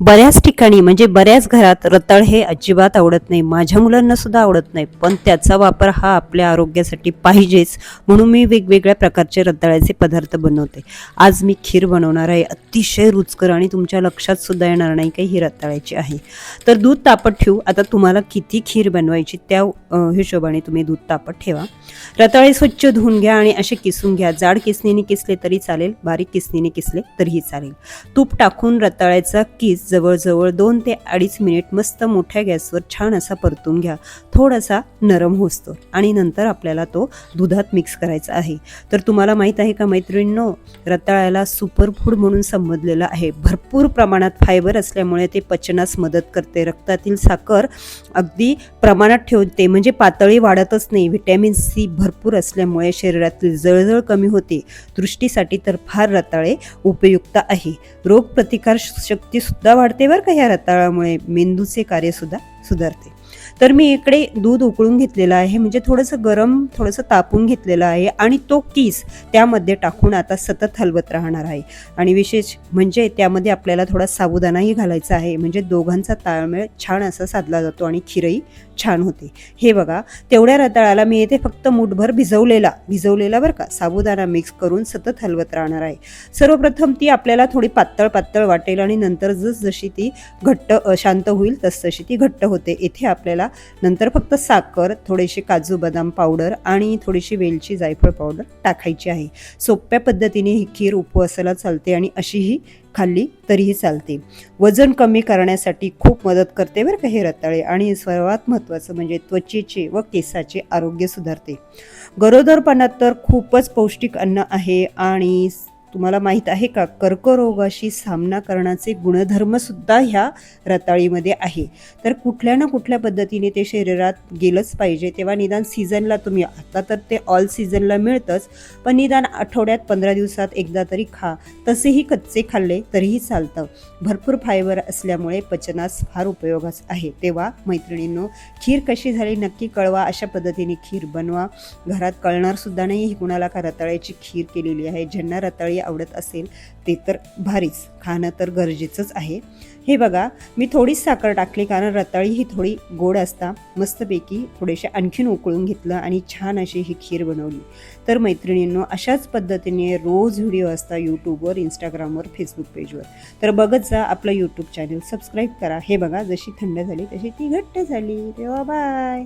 बऱ्याच ठिकाणी म्हणजे बऱ्याच घरात रताळ हे अजिबात आवडत नाही. माझ्या मुलांना सुद्धा आवडत नाही. पण त्याचा वापर हा आपल्या आरोग्यासाठी पाहिजेच. म्हणून मी वेगवेगळ्या प्रकारचे रताळ्याचे पदार्थ बनवते. आज मी खीर बनवणार आहे. अतिशय रुचकर आणि तुमच्या लक्षात सुद्धा येणार नाही की ही रताळ्याची आहे. तर दूध तापत ठेवू. आता तुम्हाला किती खीर बनवायची त्या हिशोबाने तुम्ही दूध तापत ठेवा. रताळे स्वच्छ धुवून घ्या आणि असे किसून घ्या. जाड किसणीने किसले तरी चालेल बारीक किसणीने किसले तरीही चालेल. तूप टाकून रताळ्याचा किस जवळजवळ दोन ते अडीच मिनिट मस्त मोठ्या गॅसवर छान असा परतून घ्या. थोडासा नरम होसतो. आणि नंतर आपल्याला तो दुधात मिक्स करायचा आहे. तर तुम्हाला माहीत आहे का मैत्रिणींनो रताळ्याला सुपरफूड म्हणून संबोधलेलं आहे. भरपूर प्रमाणात फायबर असल्यामुळे ते पचनास मदत करते. रक्तातील साखर अगदी प्रमाणात ठेवते. म्हणजे पातळी वाढतच नाही. व्हिटॅमिन सी भरपूर असल्यामुळे शरीरातील जळजळ कमी होते. दृष्टीसाठी तर फार रताळे उपयुक्त आहे. रोगप्रतिकार शक्ती सुद्धा वाढते बरं का ह्या रताळामुळे मेंदूचे कार्यसुद्धा सुधारते. तर मी इकडे दूध उकळून घेतलेलं आहे म्हणजे थोडंसं गरम थोडंसं तापून घेतलेलं आहे आणि तो किस त्यामध्ये टाकून आता सतत हलवत राहणार आहे. आणि विशेष म्हणजे त्यामध्ये आपल्याला थोडा साबुदाणाही घालायचा आहे म्हणजे दोघांचा ताळमेळ छान असा साधला जातो आणि खीरही छान होते. हे बघा तेवढ्या रताळाला मी येथे फक्त मुठभर भिजवलेला भिजवलेला बरं का साबुदाणा मिक्स करून सतत हलवत राहणार आहे. सर्वप्रथम ती आपल्याला थोडी पातळ पातळ वाटेल आणि नंतर जसजशी ती घट्ट शांत होईल तसतशी ती घट्ट होते. येथे आपल्याला नंतर फक्त साखर थोडेसे काजू बदाम पावडर आणि थोडीशी वेलची जायफळ पावडर टाकायची आहे. सोप्या पद्धतीने ही खीर उपवासाला चालते आणि अशीही खाल्ली तरीही चालते. वजन कमी करण्यासाठी खूप मदत करते बरं का हे रताळे आणि सर्वात महत्त्वाचं म्हणजे त्वचेचे व केसाचे आरोग्य सुधारते. गरोदरपणात तर खूपच पौष्टिक अन्न आहे आणि तुम्हाला माहीत आहे का? कर्करोगाशी सामना करण्याचे गुणधर्मसुद्धा ह्या रताळीमध्ये आहे. तर कुठल्या ना कुठल्या पद्धतीने ते शरीरात गेलंच पाहिजे. तेव्हा निदान सीझनला तुम्ही आता तर ते ऑल सीझनला मिळतंच पण निदान आठवड्यात पंधरा दिवसात एकदा तरी खा. तसेही कच्चे खाल्ले तरीही चालतं. भरपूर फायबर असल्यामुळे पचनास फार उपयोगाच आहे. तेव्हा मैत्रिणींनो खीर कशी झाली नक्की कळवा. अशा पद्धतीने खीर बनवा. घरात कळणारसुद्धा नाही ही कुणाला का रताळ्याची खीर केलेली आहे. ज्यांना रताळी आवडत असेल ते तर भारीच. खाणं तर गरजेचंच आहे. हे बघा मी थोडीच साखर टाकली कारण रताळी ही थोडी गोड असता. मस्तपैकी थोडेसे आणखीन उकळून घेतलं आणि छान अशी ही खीर बनवली. तर मैत्रिणींनो अशाच पद्धतीने रोज व्हिडिओ असता यूट्यूबवर इंस्टाग्रामवर फेसबुक पेजवर. तर बघत जा आपलं यूट्यूब चॅनल सबस्क्राईब करा. हे बघा जशी थंड झाली तशी ती घट्ट झाली. तेव्हा बाय!